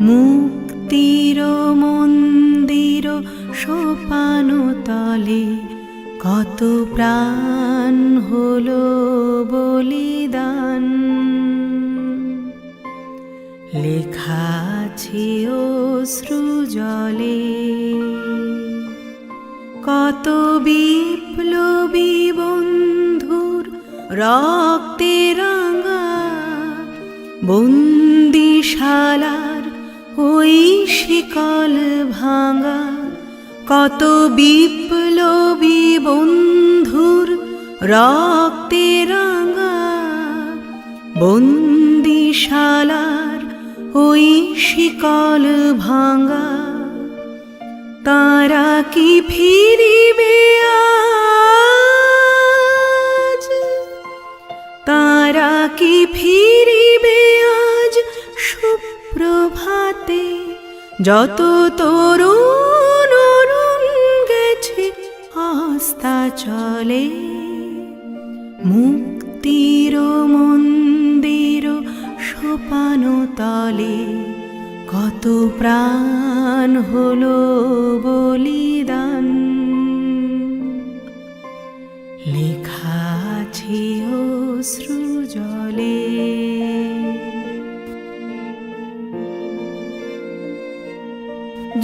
মুক্তির মন্দির সোপান তলে, কত প্রাণ হলো বলিদান। লেখা আছে অশ্রুজলে কত বিপ্লবী বন্ধুর রক্তে রাঙা বন্দিশালার ওই শিকল ভাঙা, কত বিপ্লবী বন্ধুর রক্তে রাঙা। বন্দিশালার ওই শিকল ভাঙা, তারা কি ফিরিবে আজ? তারা কি ফিরিবে আজ সুপ্রভাতে যত তরুণ গেছে আস্থা চলে। মুক্তির মন্দির সোপান তলে কত প্রাণ হলো বলিদান।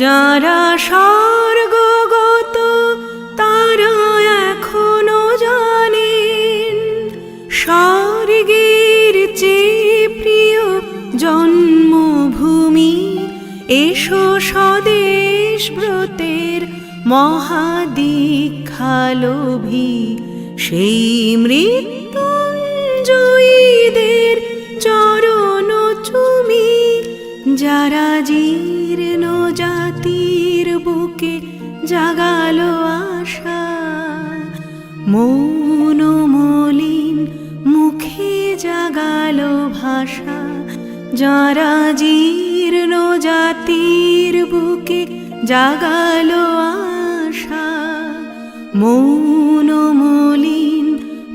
যারা স্বর্গগত, তারা এখনও জানেন, স্বর্গের চেয়ে প্রিয় জন্মভূমি, এসো স্বদেশ ব্রতের মহাদীক্ষালোভী, সেই মৃত্যুঞ্জয়ীদের চরণ যারা জীর্ণ জাতির বুকে জাগালো আশা, মৌন মলিন মুখে জাগালো ভাষা। যারা জীর্ণ জাতির বুকে জাগালো আশা, মৌন মলিন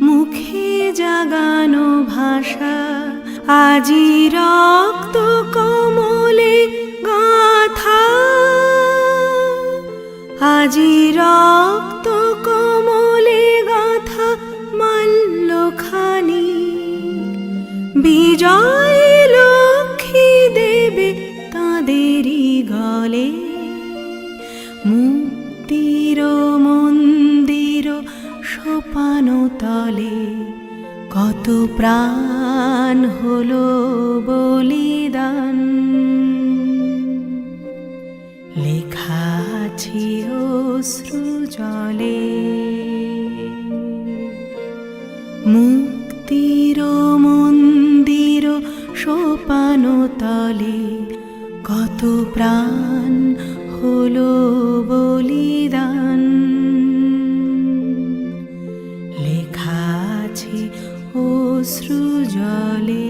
মুখে জাগানো ভাষা। আজি রক্ত আজি রক্ত কমলে গাথা মাল্যখানি। বিজয় লক্ষ্মী দেবে তাঁদেরই গলে। মুক্তির মন্দির সোপান তলে, কত প্রাণ হলো বলিদান। সোপান তলে কত প্রাণ হলো বলিদান। লেখা আছে অশ্রুজলে